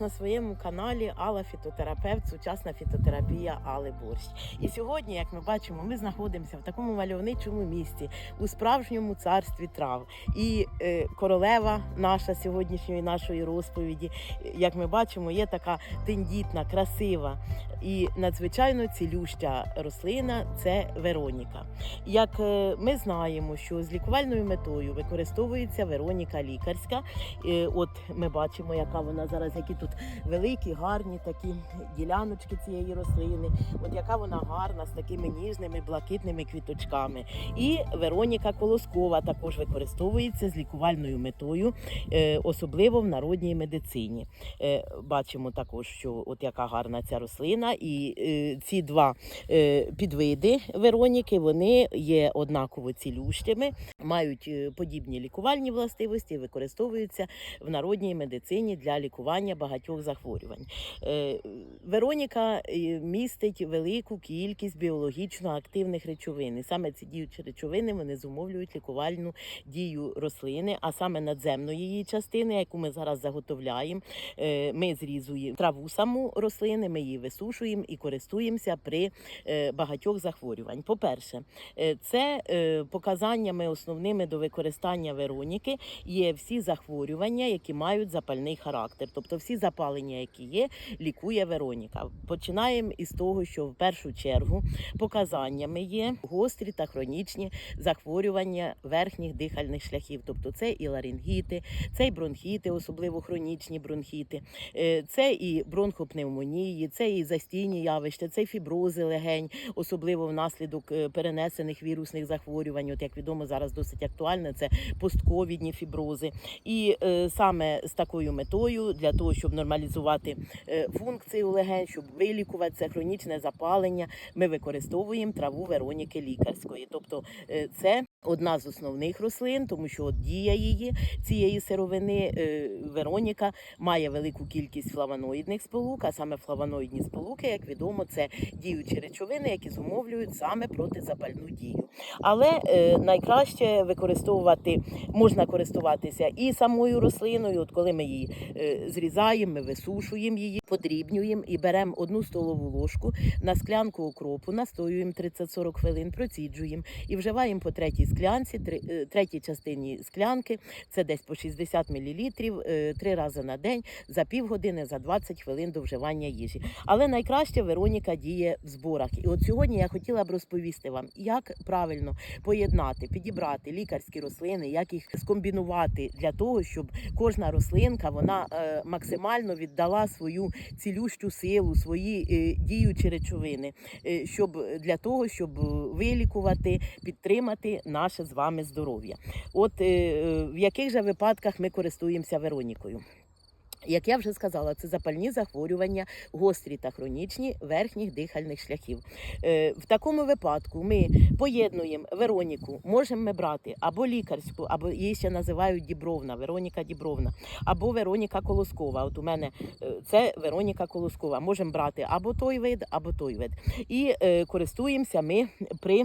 на своєму каналі Алла Фітотерапевт, сучасна фітотерапія Али Борщ. І сьогодні, як ми бачимо, ми знаходимося в такому мальовничому місті у справжньому царстві трав. І е, королева наша сьогоднішньої нашої розповіді, як ми бачимо, є така тендітна, красива і надзвичайно цілюща рослина це Вероніка. Як е, ми знаємо, що з лікувальною метою використовується Вероніка лікарська. Е, От ми бачимо, яка вона зараз, які тут великі, гарні такі діляночки цієї рослини. От яка вона гарна з такими ніжними блакитними квіточками. І Вероніка Колоскова також використовується з лікувальною метою, е, особливо в народній медицині. Бачимо також, що от яка гарна ця рослина, і е, ці два е, підвиди Вероніки вони є однаково цілющими, мають е, подібні лікувальні властивості, використовуються в народній медицині для лікування багатьох захворювань. Е, Вероніка е, містить велику кількість біологічно активних речовин. І саме ці діючі речовини вони зумовлюють лікувальну дію рослини, а саме надземної її частини, яку ми зараз заготовляємо. Е, Ми зрізуємо траву саму рослини, ми її висушуємо і користуємося при е, багатьох захворювань. По-перше, е, це е, показаннями основними до використання Вероніки є всі захворювання, які мають запальний характер. Тобто всі запалення, які є, лікує Вероніка. Починаємо із того, що в першу чергу показаннями є гострі та хронічні захворювання верхніх дихальних шляхів. Тобто це і ларингіти, це і бронхіти, особливо хронічні бронхіти, це і бронхопневмонії, це і застійні явища, це фібрози легень, особливо внаслідок е, перенесених вірусних захворювань. От як відомо, зараз досить актуально, це постковідні фібрози. І е, саме з такою метою, для того, щоб нормалізувати е, функцію легень, щоб вилікувати це хронічне запалення, ми використовуємо траву Вероніки лікарської. Тобто е, це одна з основних рослин, тому що от дія її цієї сировини е, Вероніка має велику кількість флавоноїдних сполук, а саме флавоноїдні сполуки, як відомо, це діючі речовини, які зумовлюють саме протизапальну дію. Але е, найкраще використовувати можна користуватися і самою рослиною. От коли ми її е, зрізаємо, ми висушуємо її, подрібнюємо і беремо одну столову ложку на склянку окропу, настоюємо 30-40 хвилин, проціджуємо і вживаємо по третій склянці, е, третій частині склянки. Це десь по 60 мл, три рази на день, за півгодини, за 20 хвилин до вживання їжі. Але найкраще Вероніка діє в зборах. І от сьогодні я хотіла б розповісти вам, як правильно поєднати, підібрати лікарські рослини, як їх скомбінувати для того, щоб кожна рослинка вона е, максимально віддала свою цілющу силу, свої е, діючі речовини, е, щоб для того, щоб вилікувати, підтримати наше з вами здоров'я. От е, е, в яких же випадках ми користуємося Веронікою? Як я вже сказала, це запальні захворювання, гострі та хронічні верхніх дихальних шляхів. Е, в такому випадку ми поєднуємо Вероніку, можемо ми брати або лікарську, або її ще називають Дібровна, Вероніка Дібровна, або Вероніка Колоскова. От у мене е, це Вероніка Колоскова. Можемо брати або той вид, або той вид. І е, користуємося ми при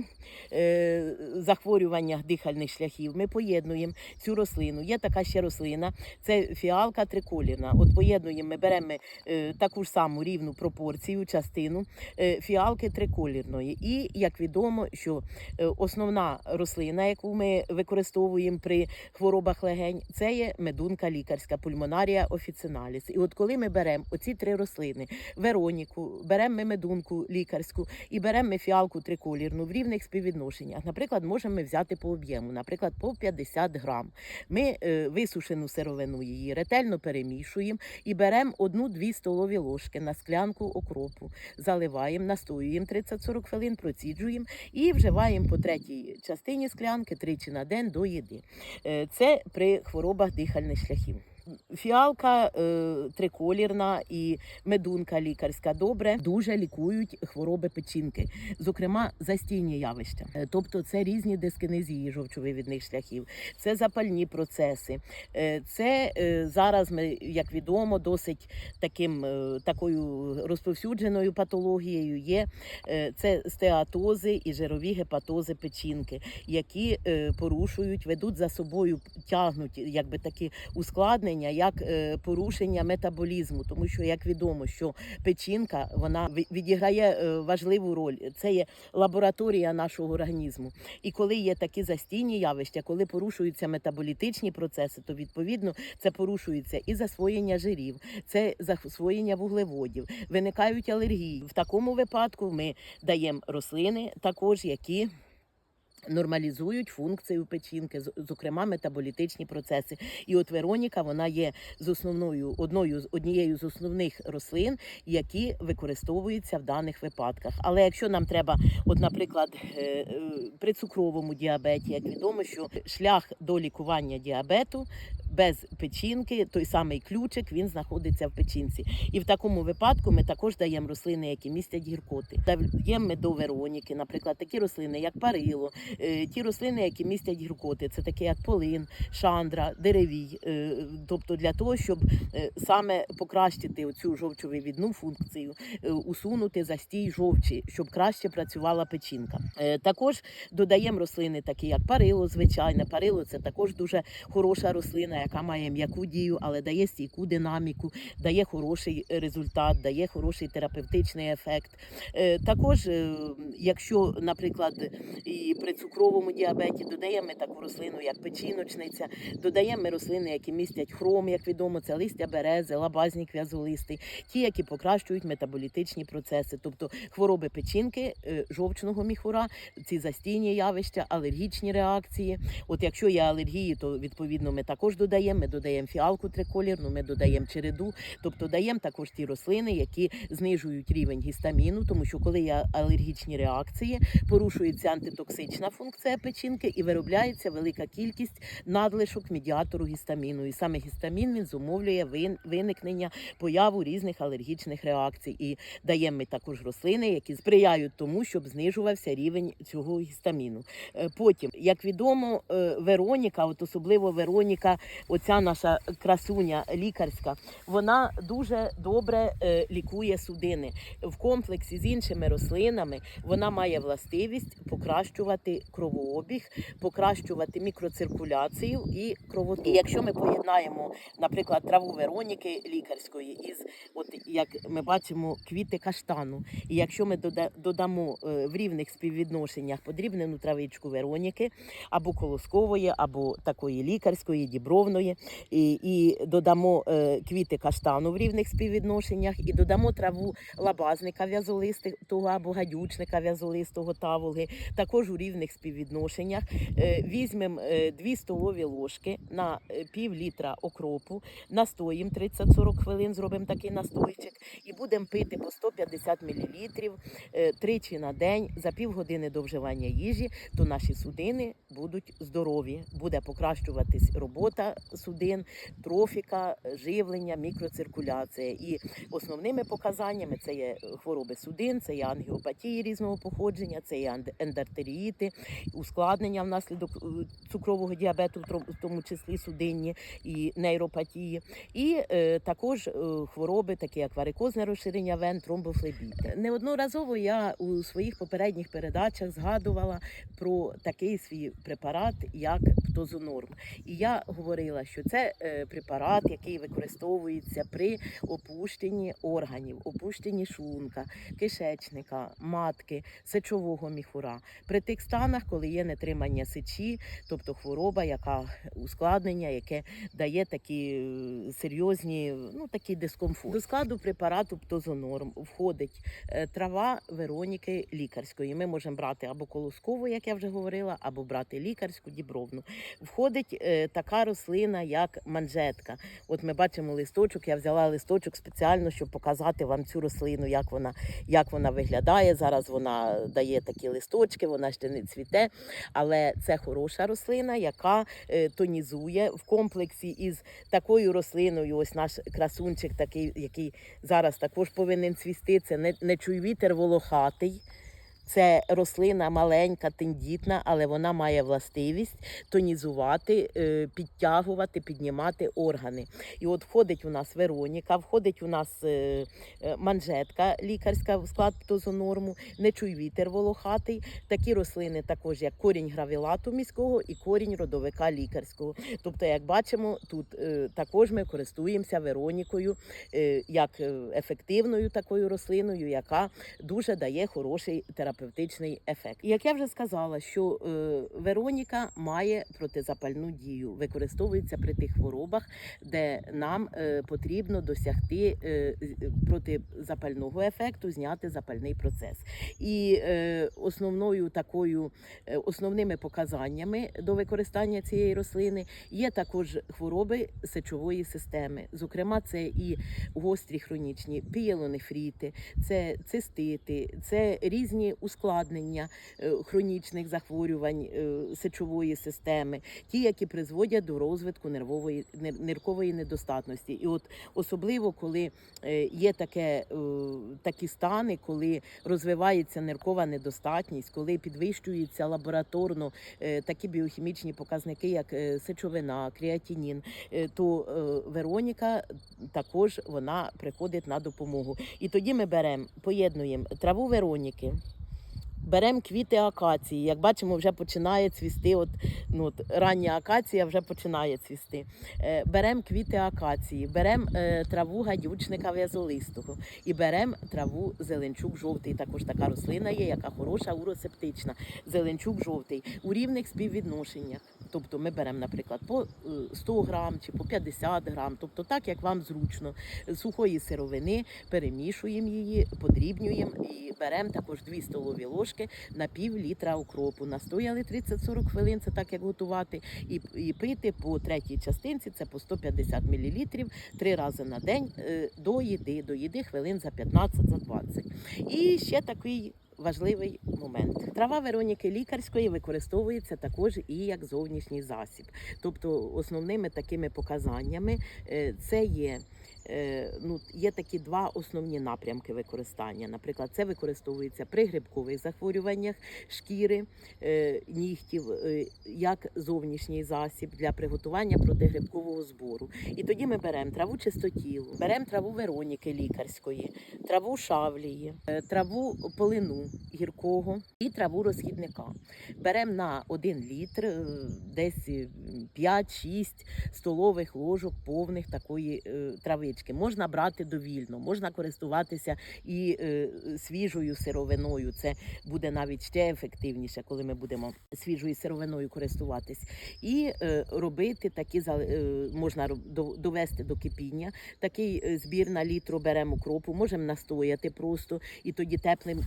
захворюваннях дихальних шляхів. Ми поєднуємо цю рослину. Є така ще рослина, це фіалка триколірна. От поєднуємо, ми беремо е, таку ж саму рівну пропорцію, частину е, фіалки триколірної. І як відомо, що е, основна рослина, яку ми використовуємо при хворобах легень, це є медунка лікарська пульмонарія офіциналіс. І от коли ми беремо оці три рослини: Вероніку, беремо ми медунку лікарську і беремо ми фіалку триколірну в рівних співвідношеннях. Наприклад, можемо ми взяти по об'єму, наприклад, по 50 грам. Ми висушену сировину її ретельно перемішуємо і беремо одну-дві столові ложки на склянку окропу, заливаємо, настоюємо 30-40 хвилин, проціджуємо і вживаємо по третій частині склянки тричі на день до їди. Е, Це при хворобах дихальних шляхів. Фіалка е, триколірна і медунка лікарська добре дуже лікують хвороби печінки, зокрема застійні явища. Е, Тобто це різні дискинезії жовчовивідних шляхів, це запальні процеси. Е, Це зараз ми, як відомо, досить таким такою розповсюдженою патологією є це стеатози і жирові гепатози печінки, які порушують, ведуть за собою, тягнуть якби такі ускладнення знесилення як е, порушення метаболізму, тому що як відомо, що печінка вона відіграє е, важливу роль. Це є лабораторія нашого організму. І коли є такі застійні явища, коли порушуються метаболітичні процеси, то відповідно це порушується і засвоєння жирів, це засвоєння вуглеводів, виникають алергії. В такому випадку ми даємо рослини, також які. Нормалізують функцію печінки, зокрема метаболітичні процеси. І от Вероніка вона є з основною одною однією з основних рослин, які використовуються в даних випадках. Але якщо нам треба, от, наприклад, е, е, при цукровому діабеті, як відомо, що шлях до лікування діабету без печінки, той самий ключик, він знаходиться в печінці. І в такому випадку ми також даємо рослини, які містять гіркоти. Даємо ми до Вероніки, наприклад, такі рослини, як парило, е, ті рослини, які містять гіркоти, це такі як полин, шандра, деревій. Е, Тобто для того, щоб е, саме покращити оцю жовчовивідну функцію, усунути застій жовчі, щоб краще працювала печінка. Також додаємо рослини, такі як парило, звичайне. Парило це також дуже хороша рослина, яка має м'яку дію, але дає стійку динаміку, дає хороший результат, дає хороший терапевтичний ефект. Е, Також, е, якщо, наприклад, і при цукровому діабеті додаємо таку рослину, як печіночниця, додаємо рослини, які містять хром, як відомо, це листя берези, лабазник в'язолистий, ті, які покращують метаболітичні процеси, тобто хвороби печінки, е, жовчного міхура, ці застійні явища, алергічні реакції. От якщо є алергії, то відповідно ми також додаємо. Ми додаємо фіалку триколірну, ми додаємо череду, тобто даємо також ті рослини, які знижують рівень гістаміну, тому що коли є алергічні реакції, порушується антитоксична функція печінки і виробляється велика кількість надлишок медіатору гістаміну. І саме гістамін він зумовлює виникнення появу різних алергічних реакцій. І даємо ми також рослини, які сприяють тому, щоб знижувався рівень цього гістаміну. Е, Потім, як відомо, е, Вероніка, от особливо Вероніка, оця наша красуня лікарська, вона дуже добре е, лікує судини. В комплексі з іншими рослинами вона має властивість покращувати кровообіг, покращувати мікроциркуляцію і кровоток. І якщо ми поєднаємо, наприклад, траву Вероніки лікарської із, от як ми бачимо, квіти каштану, і якщо ми додамо е, в рівних співвідношеннях подрібнену травичку Вероніки або колоскової, або такої лікарської, дібровної, і, і додамо е, квіти каштану в рівних співвідношеннях, і додамо траву лабазника в'язолистого або гадючника в'язолистого таволги, також у рівних співвідношеннях. Е, Візьмемо 2 столові ложки на е, пів літра окропу, настоїмо 30-40 хвилин, зробимо такий настойчик, і будемо пити по 150 мл тричі на день за півгодини до вживання їжі, то наші судини будуть здорові, буде покращуватись робота судин, трофіка, живлення, мікроциркуляція. І основними показаннями це є хвороби судин, це є ангіопатії різного походження, це є ендартеріїти, ускладнення внаслідок е, цукрового діабету, в тому числі судинні і нейропатії, і е, також е, хвороби, такі як варикозне розширення вен, тромбофлебіт. Неодноразово я у своїх попередніх передачах згадувала про такий свій препарат, як птозонорм. І я говорила, що це е, препарат, який використовується при опущенні органів, опущенні шлунка, кишечника, матки, сечового міхура. При тих станах, коли є нетримання сечі, тобто хвороба, яка ускладнення, яке дає такі е, серйозні, ну такі дискомфорт. До складу препарату птозонорм входить е, трава Вероніки лікарської. Ми можемо брати або колоскову, як я вже говорила, або брати лікарську дібровну. Входить така рослина, як манжетка. От ми бачимо листочок. Я взяла листочок спеціально, щоб показати вам цю рослину, як вона, як вона виглядає. Зараз вона дає такі листочки, вона ще не цвіте, але це хороша рослина, яка е, тонізує в комплексі із такою рослиною. Ось наш красунчик, такий, який зараз також повинен цвісти. Це не, не чуй вітер волохатий. Це рослина маленька, тендітна, але вона має властивість тонізувати, е, підтягувати, піднімати органи. І от входить у нас Вероніка, входить у нас е, е, манжетка лікарська в склад птозонорму, нечуй вітер волохатий. Такі рослини також, як корінь гравілату міського і корінь родовика лікарського. Тобто, як бачимо, тут також ми користуємося Веронікою як ефективною такою рослиною, яка дуже дає хороший терапевтичний ефект. Як я вже сказала, що е, Вероніка має протизапальну дію, використовується при тих хворобах, де нам е, потрібно досягти е, протизапального ефекту, зняти запальний процес. І е, основною такою е, основними показаннями до використання цієї рослини є також хвороби сечової системи. Зокрема, це і гострі хронічні пієлонефріти, це цистити, це різні ускладнення е, хронічних захворювань е, сечової системи, ті, які призводять до розвитку нервової нер- ниркової недостатності. І от особливо коли е, є таке, такі стани, коли розвивається ниркова недостатність, коли підвищуються лабораторно такі біохімічні показники, як сечовина, креатинін, е, то Вероніка також вона приходить на допомогу. І тоді ми беремо, поєднуємо траву Вероніки. Беремо квіти акації. Як бачимо, вже починає цвісти. От, ну, от, рання акація вже починає цвісти. Е, беремо квіти акації, беремо е, траву гадючника в'язолистого і беремо траву зеленчук жовтий. Також така рослина є, яка хороша, уросептична. Зеленчук жовтий у рівних співвідношеннях. Тобто ми беремо, наприклад, по е, 100 грам чи по 50 грам, тобто так, як вам зручно, сухої сировини, перемішуємо її, подрібнюємо і беремо також 2 столові ложки на пів літра укропу. Настояли 30-40 хвилин, це так як готувати, і, і пити по третій частинці, це по 150 мл, три рази на день е, до їди, до їди хвилин за 15 за 20. І ще такий важливий момент. Трава Вероніки лікарської використовується також і як зовнішній засіб. Тобто основними такими показаннями е, це є. е, Ну, є такі два основні напрямки використання. Наприклад, це використовується при грибкових захворюваннях шкіри, е, нігтів, як зовнішній засіб для приготування протигрибкового збору. І тоді ми беремо траву чистотілу, беремо траву Вероніки лікарської, траву шавлії, траву полину гіркого і траву розхідника. Беремо на 1 літр е, десь е, 5-6 столових ложок повних такої е, травички. Можна брати довільно, можна користуватися і е, свіжою сировиною. Це буде навіть ще ефективніше, коли ми будемо свіжою сировиною користуватись. І е, робити такі е, можна довести до кипіння. Такий е, збір на літру беремо кропу, можемо настояти просто і тоді теплим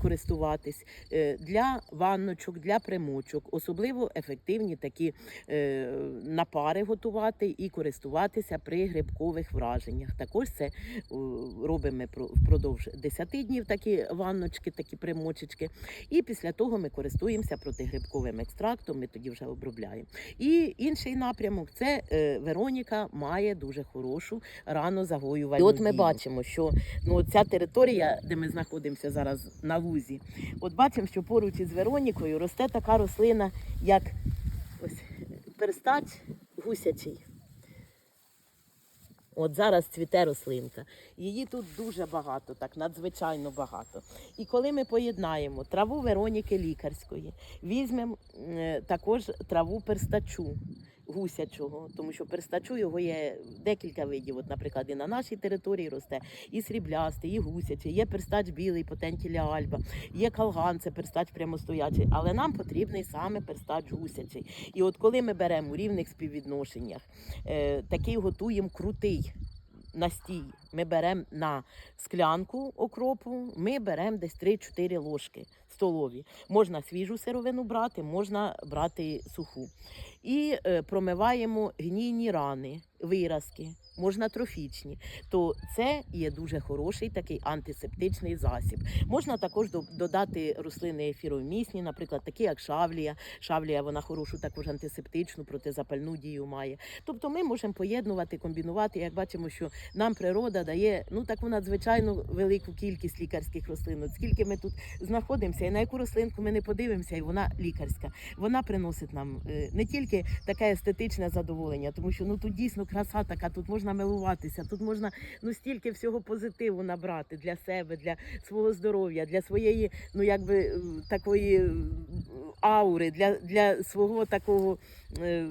користуватись. Е, Для ванночок, для примочок, особливо ефективні такі е, напари готувати і користуватися при грибкових враженнях. Також це робимо про- впродовж 10 днів такі ванночки, такі примочечки. І після того ми користуємося протигрибковим екстрактом, ми тоді вже обробляємо. І інший напрямок це е, Вероніка має дуже хорошу рано загоювальну І от ми бачимо, що ну, ця територія, де ми знаходимося зараз на лузі, от бачимо, що поруч із Веронікою росте така рослина, як ось перстач гусячий. От зараз цвіте рослинка. Її тут дуже багато, так надзвичайно багато. І коли ми поєднаємо траву Вероніки лікарської, візьмемо е, також траву перстачу гусячого, тому що перстачу його є декілька видів. От, наприклад, і на нашій території росте і сріблястий, і гусячий, є перстач білий, потентіля альба, є калган, це перстач прямостоячий, але нам потрібний саме перстач гусячий. І от коли ми беремо у рівних співвідношеннях, е, такий готуємо крутий настій. Ми беремо на склянку окропу, ми беремо десь 3-4 ложки столові. Можна свіжу сировину брати, можна брати суху. І е, промиваємо гнійні рани, виразки. можна трофічні, то це є дуже хороший такий антисептичний засіб. Можна також до- додати рослини ефіромісні, наприклад, такі як шавлія. Шавлія вона хорошу також антисептичну, протизапальну дію має. Тобто ми можемо поєднувати, комбінувати. Як бачимо, що нам природа дає ну таку надзвичайно велику кількість лікарських рослин. От скільки ми тут знаходимося, і на яку рослинку ми не подивимося, і вона лікарська. Вона приносить нам е, не тільки таке естетичне задоволення, тому що ну тут дійсно краса така, тут можна милуватися, тут можна ну стільки всього позитиву набрати для себе, для свого здоров'я, для своєї, ну якби е, такої е, аури, для, для свого такого.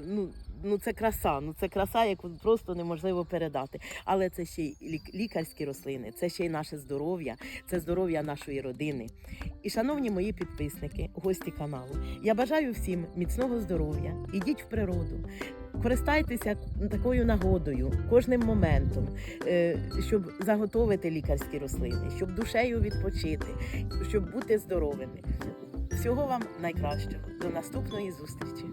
ну, Ну, це краса, ну це краса, яку просто неможливо передати. Але це ще й лікарські рослини, це ще й наше здоров'я, це здоров'я нашої родини. І шановні мої підписники, гості каналу, я бажаю всім міцного здоров'я, ідіть в природу. Користайтеся такою нагодою кожним моментом, е, щоб заготовити лікарські рослини, щоб душею відпочити, щоб бути здоровими. Всього вам найкращого. До наступної зустрічі.